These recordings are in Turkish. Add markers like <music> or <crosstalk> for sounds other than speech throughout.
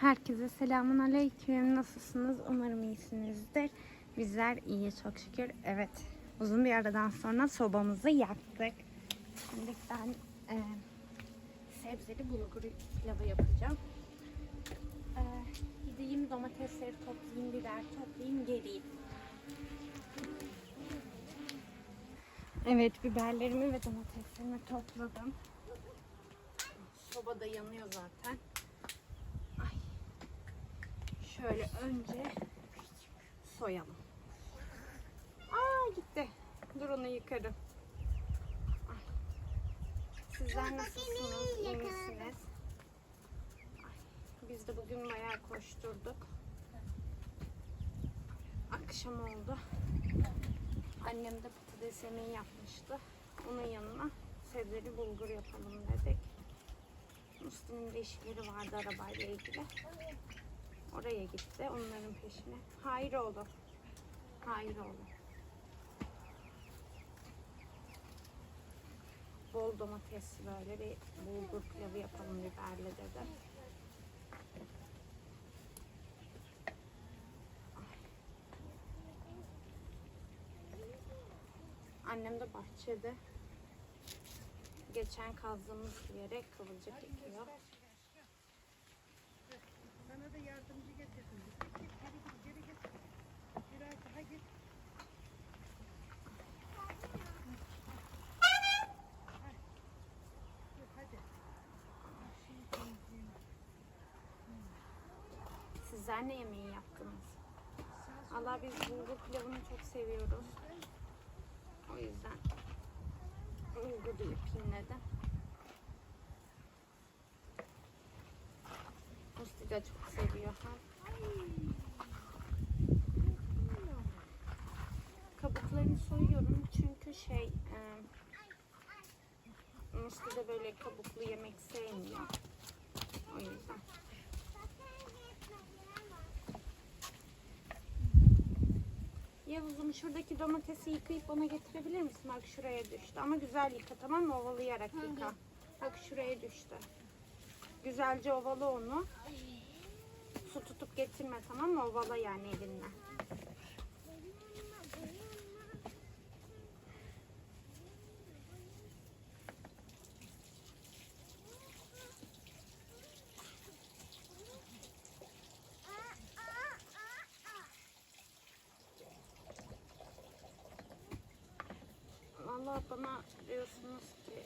Herkese selamun aleyküm. Nasılsınız? Umarım iyisinizdir. Bizler iyi çok şükür. Evet uzun bir aradan sonra sobamızı yaktık. Şimdi ben e, sebzeli bulgur pilavı yapacağım. E, gideyim domatesleri toplayayım, biber toplayayım, geleyim. Evet biberlerimi ve domateslerimi topladım. Soba da yanıyor zaten. Şöyle önce soyalım. Aa gitti. Dur onu yıkarım. Ay. Sizler nasılsınız? İyi misiniz? Biz de bugün bayağı koşturduk. Akşam oldu. Annem de patates yemeği yapmıştı. Onun yanına sebzeli bulgur yapalım dedik. Müslüm'ün de işleri vardı arabayla ilgili. Oraya gitti onların peşine. Hayır oğlum. Hayır oğlum. Bol domatesli böyle bir bulgur pilavı yapalım biberli dedi. Annem de bahçede geçen kazdığımız yere kıvırcık ekiyor. Sana da yardımcı getirdim. Git, git, geri git, geri git. Biraz daha git. Heh. Dur, hadi. Sizler ne yemeği yaptınız? Allah biz bulgur pilavını çok seviyoruz. O yüzden bulgur da yapayım dedim. Musti de çok seviyor. Ha. Kabuklarını soyuyorum çünkü şey e, Musti de böyle kabuklu yemek sevmiyor. O yüzden. Yavuz'um şuradaki domatesi yıkayıp bana getirebilir misin? Bak şuraya düştü. Ama güzel yıka tamam mı? Ovalayarak yıka. Bak şuraya düştü. Güzelce ovala onu. Su tutup getirme tamam mı? Ovala yani elinle. Vallahi bana diyorsunuz ki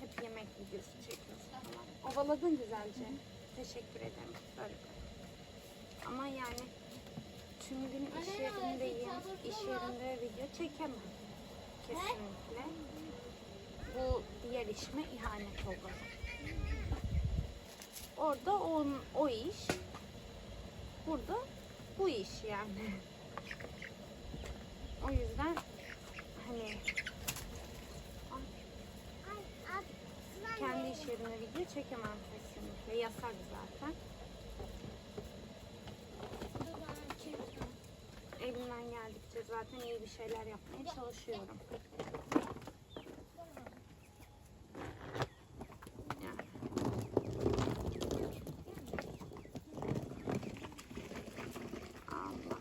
hep yemek videosu çekiyorsun falan. Ovaladın güzelce. Teşekkür ederim. Böyle. Ama yani tüm gün iş yerindeyim. İş yerinde video çekemem. Kesinlikle. Bu diğer işime ihanet olur. Orada on, o iş. Burada bu iş yani. O yüzden hani kendi iş yerine video çekemem kesinlikle. Yasak zaten. Elimden geldikçe zaten iyi bir şeyler yapmaya çalışıyorum. Yani. Allah.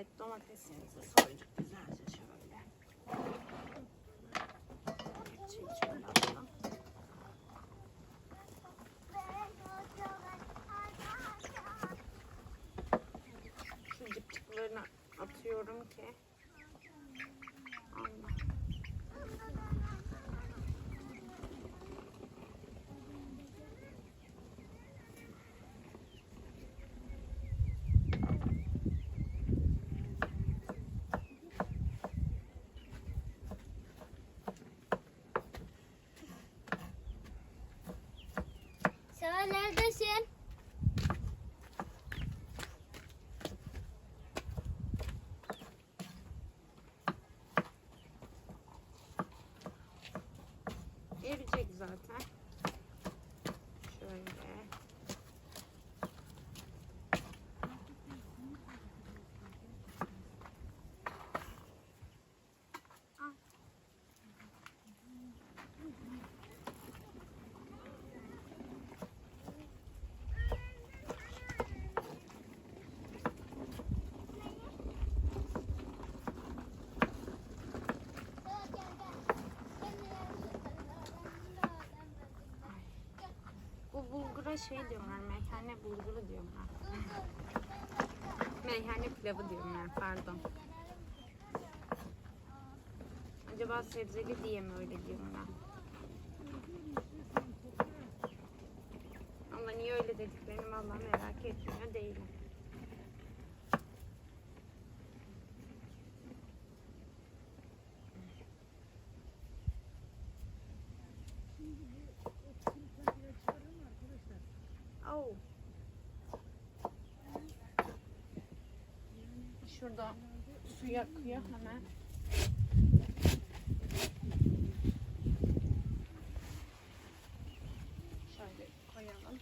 Evet domatesimizi soyduk güzelce şöyle. Şu cıpcıklarını atıyorum ki. neredesin? Erecek zaten. Galiba şey diyorlar, meyhane bulguru diyorlar. <laughs> meyhane pilavı diyorlar, pardon. Acaba sebzeli diye mi öyle diyorlar? Ama niye öyle dediklerini vallahi merak etmiyor değilim. Oh. Şurada su yakıyor hemen. Şöyle koyalım.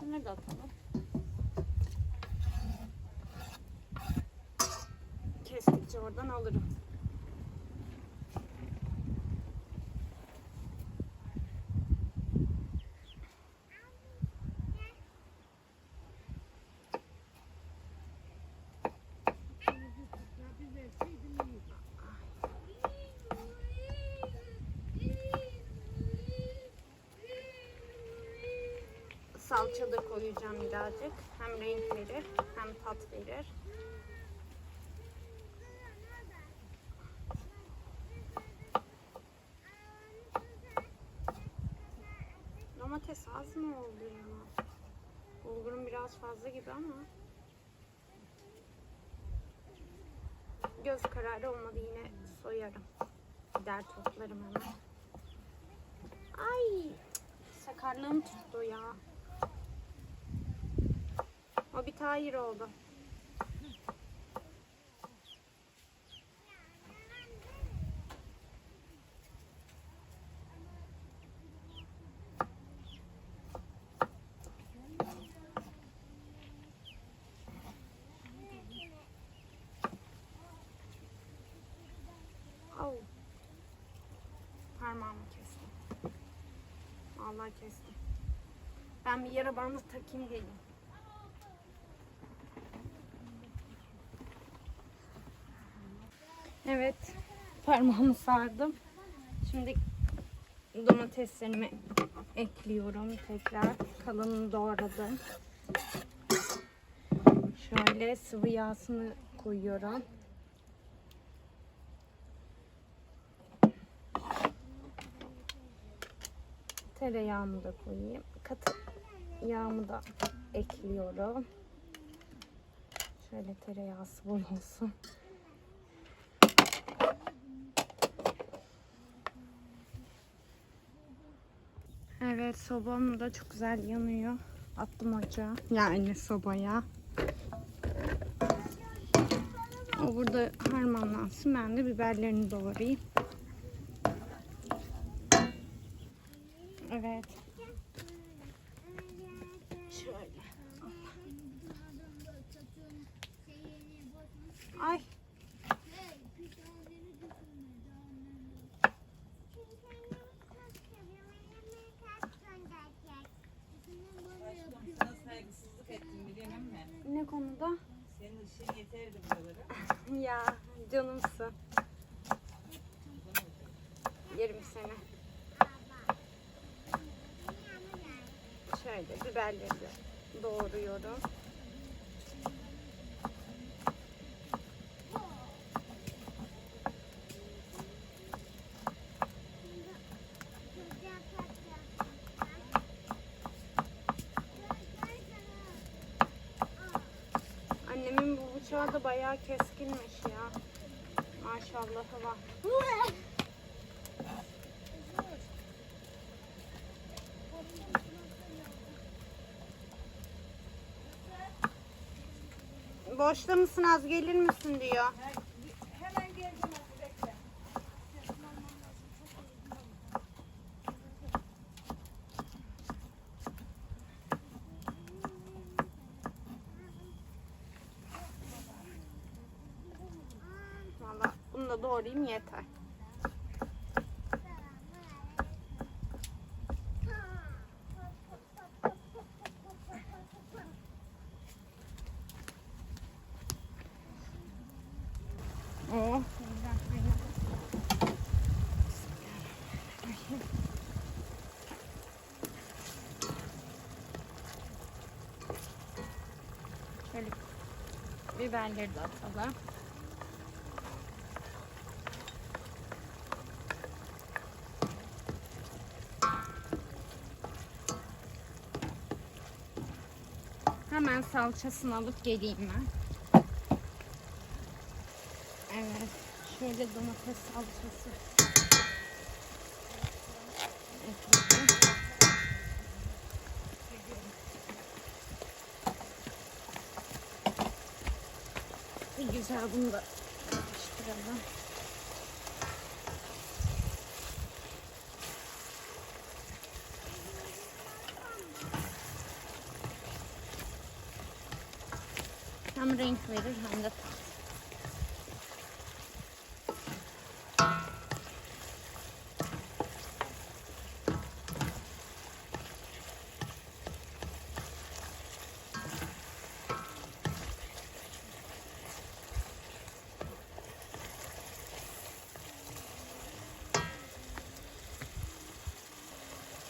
Bunları da atalım. Kestikçe oradan alırım. Bir verseydin iyi. Salça da koyacağım birazcık. Hem renk verir hem tat verir. Domates az mı oldu ya? Bulgurum biraz fazla gibi ama. Göz kararı olmadı yine soyarım. Gider toplarım hemen. Ay sakarlığım tuttu ya. O bir tahir oldu. Au. Parmağımı kestim. Vallahi kestim. Ben bir yara bandı takayım geleyim. Evet. Parmağımı sardım. Şimdi domateslerimi ekliyorum tekrar. Kalın doğradım. Şöyle sıvı yağsını koyuyorum. Tereyağımı da koyayım. Katı yağımı da ekliyorum. Şöyle tereyağısı bol olsun. Evet sobam da çok güzel yanıyor. Attım ocağa. Yani sobaya. O burada harmanlansın. Ben de biberlerini doğrayayım. Evet. Şöyle. Ay. Sana saygısızlık bilemem mi? Ne konuda? Senin işin yeterdi buralara. <laughs> Ya canımsın. Yerim seni. Şöyle biberleri de doğruyorum. Annemin bu bıçağı da bayağı keskinmiş ya. Maşallahı var. Boşta mısın az gelir misin diyor. koyayım yeter. Oh. Şöyle biberleri de atalım. Hemen salçasını alıp geleyim ben. Evet. Şöyle domates salçası. Güzel bunu da karıştıralım. Hem renk verir hem de.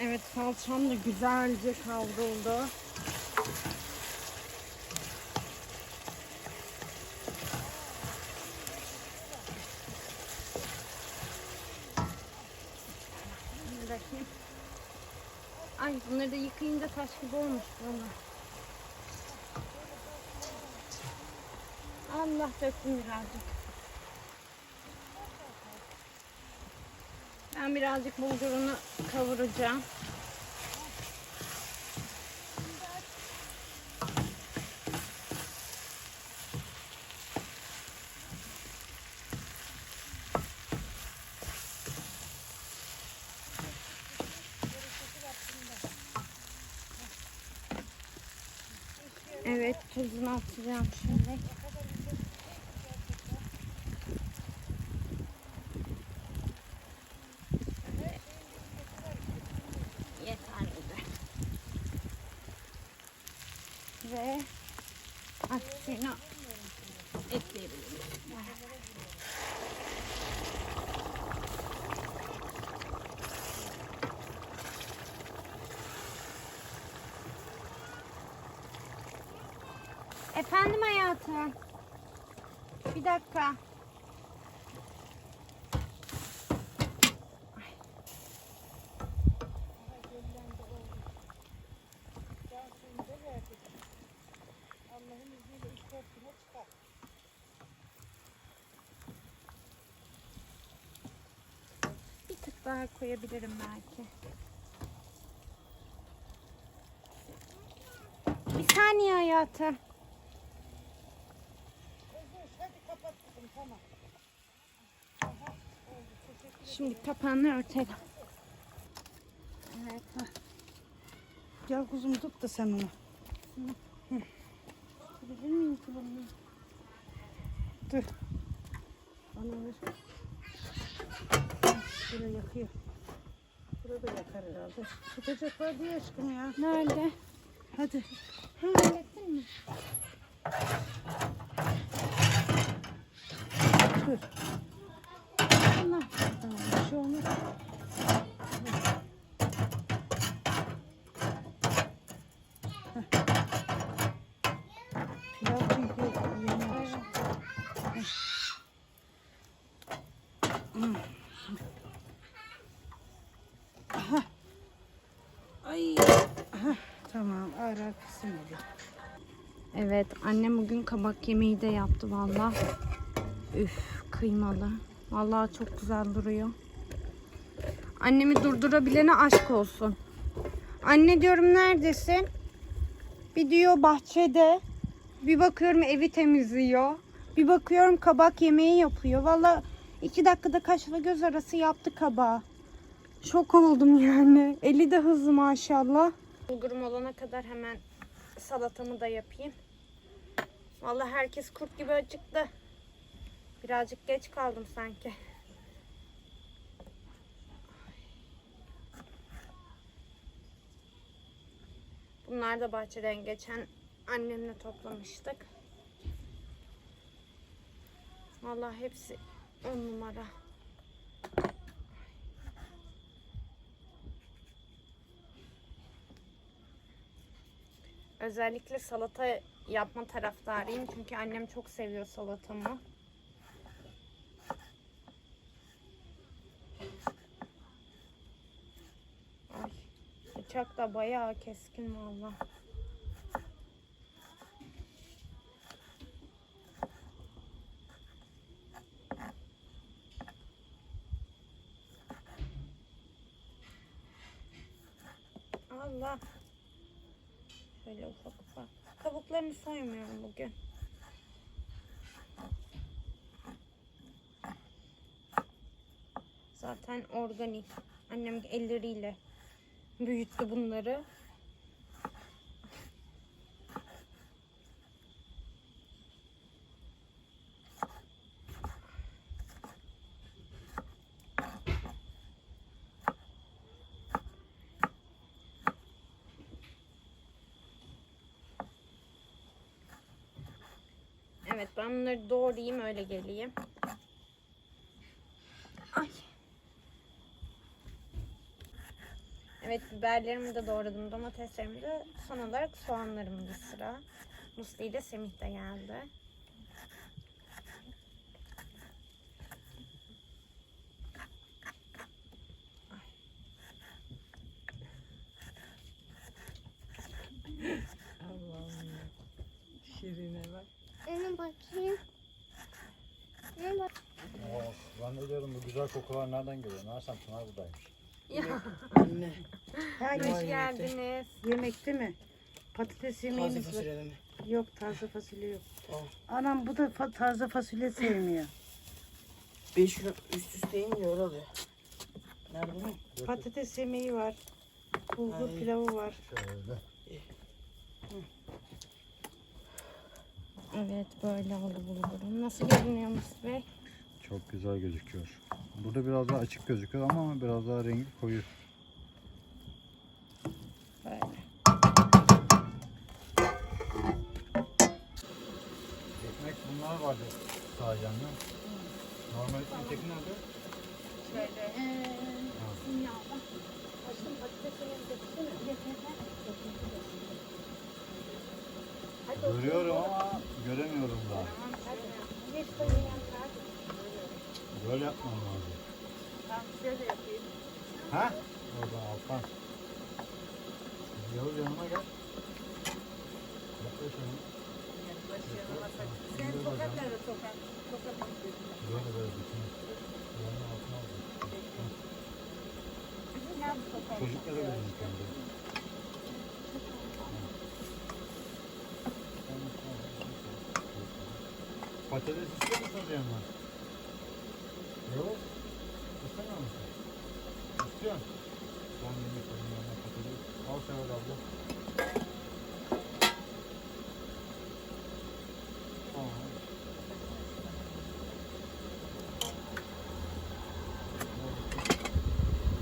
Evet salçam da güzelce kavruldu. Bir bakayım. Ay bunları da yıkayınca taş gibi olmuş bunlar. Allah döktüm birazcık. Ben birazcık bulgurunu kavuracağım. Evet atacağım şimdi. Efendim hayatım. Bir dakika. Bir tık daha koyabilirim belki. Bir saniye hayatım. Kızım hadi kapat kızım tamam. Şimdi kapağını örtelim. Evet. Gel kuzum tut da sen onu. Bilir miyim ki bunu? Dur. Bana ver. Şurada yakıyor. Burada yakar herhalde. Tutacaklar diye aşkım ya. Nerede? Hadi. Ha, hallettin mi? Dur. Tamam bir şey. Evet annem bugün kabak yemeği de yaptı valla. Üf kıymalı. Vallahi çok güzel duruyor. Annemi durdurabilene aşk olsun. Anne diyorum neredesin? Bir diyor bahçede. Bir bakıyorum evi temizliyor. Bir bakıyorum kabak yemeği yapıyor. Valla iki dakikada kaşla göz arası yaptı kabağı. Şok oldum yani. Eli de hızlı maşallah. Bulgurum olana kadar hemen salatamı da yapayım. Vallahi herkes kurt gibi acıktı. Birazcık geç kaldım sanki. Bunlar da bahçeden geçen annemle toplamıştık. Vallahi hepsi on numara. Özellikle salata yapma taraftarıyım. Çünkü annem çok seviyor salatamı. Ay, bıçak da bayağı keskin valla. Allah. Şöyle ufak ufak. Kabuklarını soymuyorum bugün. Zaten organik. Annem elleriyle büyüttü bunları. Evet ben bunları doğrayayım öyle geleyim. Ay. Evet biberlerimi de doğradım. Domateslerimi de son olarak soğanlarım da sıra. Musli ile Semih de geldi. Allah'ım ya. Şirine bak. Benim bakayım. Benim bak. Of, ben de diyorum bu güzel kokular nereden geliyor? Meğersem Pınar buradaymış. Ya, Anne. Hoş yemekte. geldiniz. Yemekte mi? Patates yemeğimiz Taze var. fasulyeden mi? Yok taze fasulye yok. Tamam. Anam bu da fa- taze fasulye sevmiyor. 5 gün üst üste yiyince öyle oluyor. Nerede mi? Patates yemeği var. Bulgur Ay. pilavı var. Şöyle. Evet böyle oldu bulgurum. Nasıl görünüyor Musli Bey? Çok güzel gözüküyor. Burada biraz daha açık gözüküyor ama biraz daha rengi koyu. Böyle. Ekmek bunlar vardı sadece anne. Normal öteki nerede? Görüyorum ama göremiyorum daha. Böyle yapmam lazım. Tamam şöyle yapayım. Ha? Oradan alttan. Yavuz yanıma gel. Yaklaş yanıma. Yaklaş yanıma sak. Sen tokat nerede tokat? Tokat. Böyle böyle bütün. Yanına altına aldım. Çocuklara verin kendi. Patates istiyor musun yanına? Yok. İstemiyor musun? İstiyor musun? Ben yemek yanına patates. Al Seval abla.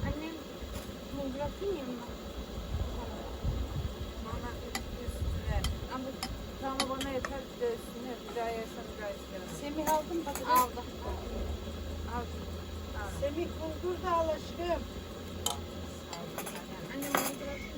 Annem yanına. Bana üstüne. Ama tamam bana yeter bir de üstüne. Bir daha yersen bir daha isterim. Semih aldın patates. Aldı. Al. Semih bulgur da al Gracias.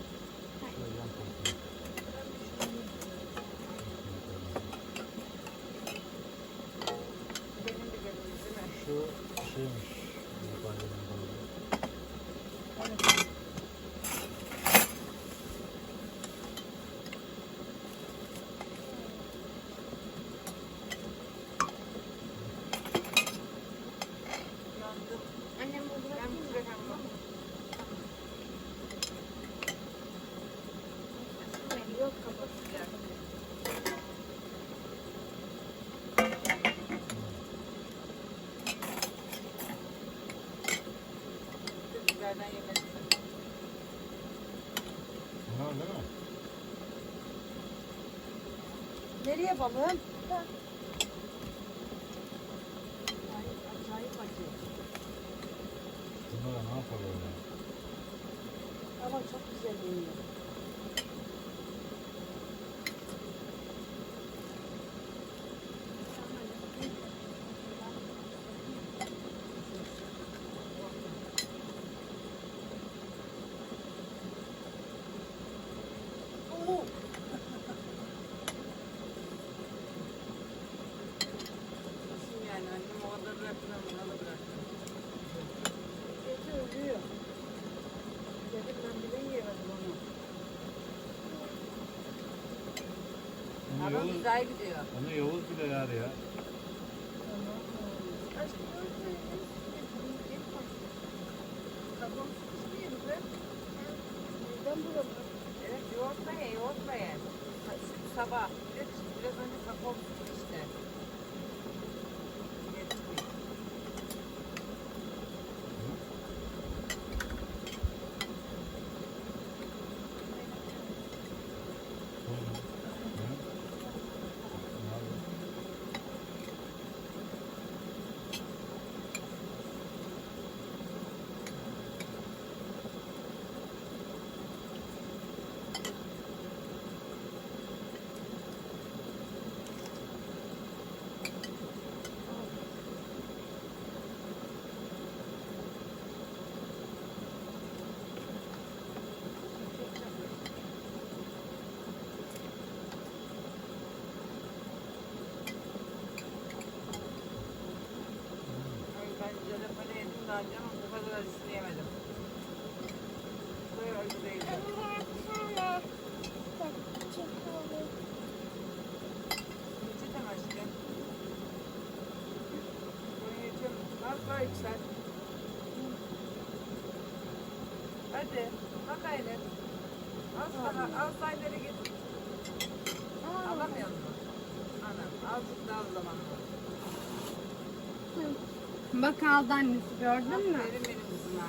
Nereye balığım? Bunlara ne yapalım ya? Ama çok güzel yiyor. Yola bıraktım. Gece ölüyor. Dedim ben bile yiyemedim onu. Ama Yavuz, güzel gidiyor. onu Yavuz bile yer ya. Evet yoğurtla ye, yoğurtla ye. Sabah. Biraz, biraz önce kakao sütü işte. Yetmiyor. Hı. Hı. Ne yapıyorsun? Ay ben jalapeno yedim daha önce ama bu kadar acısını yemedim. Bu kadar acı değildi. Peçete mi aşkım? Bunu yiyeceğim. Daha yüksel. Hadi. Bak Aylin. Az daha, az daha ileri git. Alamıyor musun? Anam, azıcık daha zaman. Bak aldı annesi gördün mü? Aferin benim kızıma.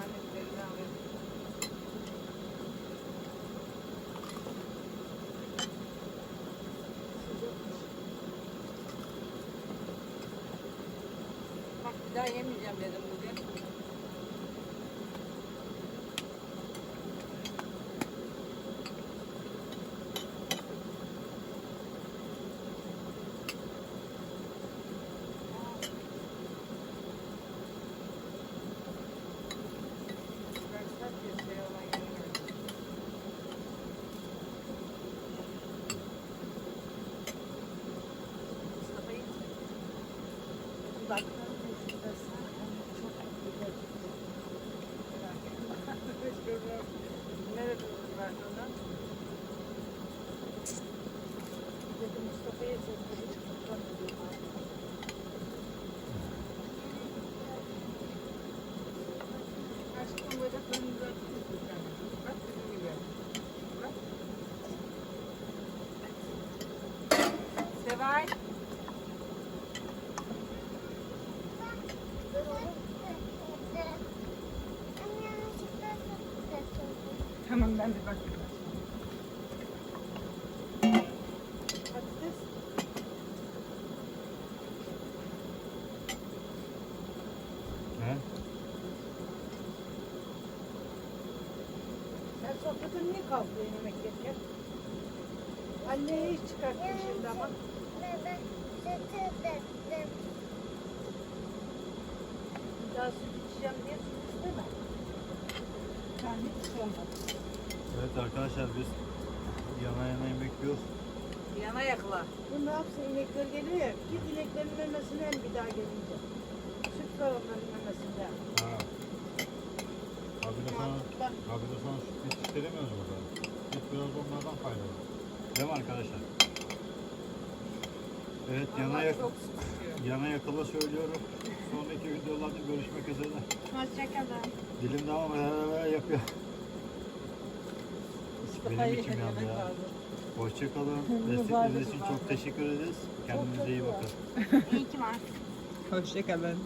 Annemlerini alayım. Bak bir daha yemeyeceğim dedim bugün. Ben sadece şey olan yemeğim. Mustafa'yı Dudaklarım eskiden çok güzel. Nerede verdi onu? Dedim Mustafa'ya sesleri hiç kutlamıyorum. Aşkım bacaklarını düzeltmiş bir tane. Bak bizim gibi. Bak. Seval. Tamam ben bir bakayım. Patates He? Sofrada niye kalkıyorsun yemek yerken? Anneye iş çıkarttın şimdi ama. Bir daha süt içeceğim diye süt isteme. Ben hiç sormadım. Evet arkadaşlar biz yana yana yemek yiyoruz. Yana yakla. Bu ne yapsın inekler geliyor ya. Git ineklerin memesini hem bir daha gelince. Süt var onların memesinde. De sana, abi de sana süt yetiştiremiyoruz burada. Biz biraz onlardan faydalı. Değil mi arkadaşlar? Evet yana, yak yana yakala söylüyorum. Sonraki videolarda görüşmek üzere. Hoşçakalın. Dilim devam ee, yapıyor. Benim içim yandı ya. Hoşçakalın. <laughs> Destekleriniz için çok teşekkür ederiz. Kendinize iyi bakın. İyi ki varsın. Hoşçakalın.